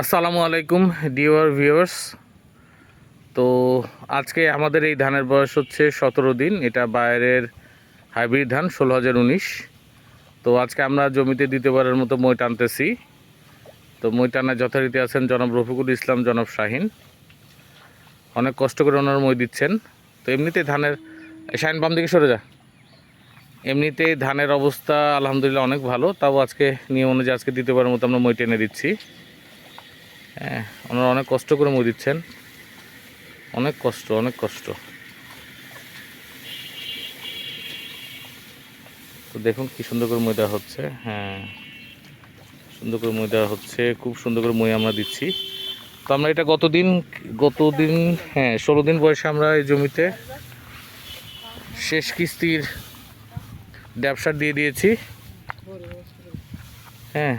আসসালামু আলাইকুম ডিওর ভিউয়ার্স। তো আজকে আমাদের এই ধানের বয়স হচ্ছে সতেরো দিন, এটা বাইরের হাইব্রিড ধান, ষোলো হাজার উনিশ। তো আজকে আমরা জমিতে দ্বিতীয়বারের মতো মই টানতেছি। তো মই টানায় যথারীতি আছেন জনাব রফিকুল ইসলাম, জনাব শাহিন। অনেক কষ্ট করে ওনার মই দিচ্ছেন। তো এমনিতেই ধানের শাহিন, বাম দিকে সরে যা। এমনিতেই ধানের অবস্থা আলহামদুলিল্লাহ অনেক ভালো, তাও আজকে নিয়ম অনুযায়ী আজকে দ্বিতীয়বারের মতো আমরা মই টেনে দিচ্ছি। হ্যাঁ ওনারা অনেক কষ্ট করে মই দিচ্ছেন। অনেক কষ্ট অনেক কষ্ট। তো দেখুন কি সুন্দর করে মই দেওয়া হচ্ছে। হ্যাঁ সুন্দর করে মই দেওয়া হচ্ছে। খুব সুন্দর করে মই আমরা দিচ্ছি। তো আমরা এটা গতদিন গতদিন হ্যাঁ ষোলো দিন বয়সে আমরা এই জমিতে শেষ কিস্তির ব্যবসা দিয়ে দিয়েছি। হ্যাঁ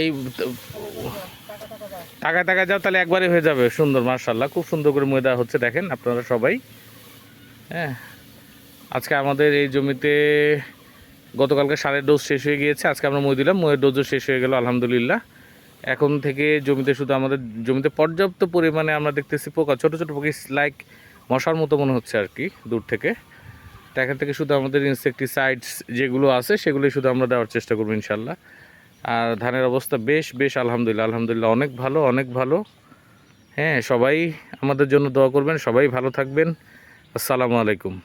এই টাকা টাকা যাও, তাহলে একবারে হয়ে যাবে। সুন্দর মার্শাল্লাহ খুব সুন্দর করে ময়দা হচ্ছে, দেখেন আপনারা সবাই। হ্যাঁ আজকে আমাদের এই জমিতে গতকালকে সারের ডোজ শেষ হয়ে গিয়েছে, আজকে আমরা মই দিলাম, ময়ের ডোজও শেষ হয়ে গেল, আলহামদুলিল্লাহ। এখন থেকে জমিতে শুধু আমাদের, জমিতে পর্যাপ্ত পরিমাণে আমরা দেখতেছি পোকা, ছোটো ছোটো পোকা লাইক মশার মতো মনে হচ্ছে আর কি, দূর থেকে। তো এখান থেকে শুধু আমাদের ইনসেকটিসাইডস যেগুলো আছে, সেগুলোই শুধু আমরা দেওয়ার চেষ্টা করব ইনশাল্লাহ আর ধানের অবস্থা বেশ বেশ আলহামদুলিল্লাহ আলহামদুলিল্লাহ অনেক ভালো অনেক ভালো। হ্যাঁ সবাই আমাদের জন্য দোয়া করবেন, সবাই ভালো থাকবেন। আসসালামু আলাইকুম।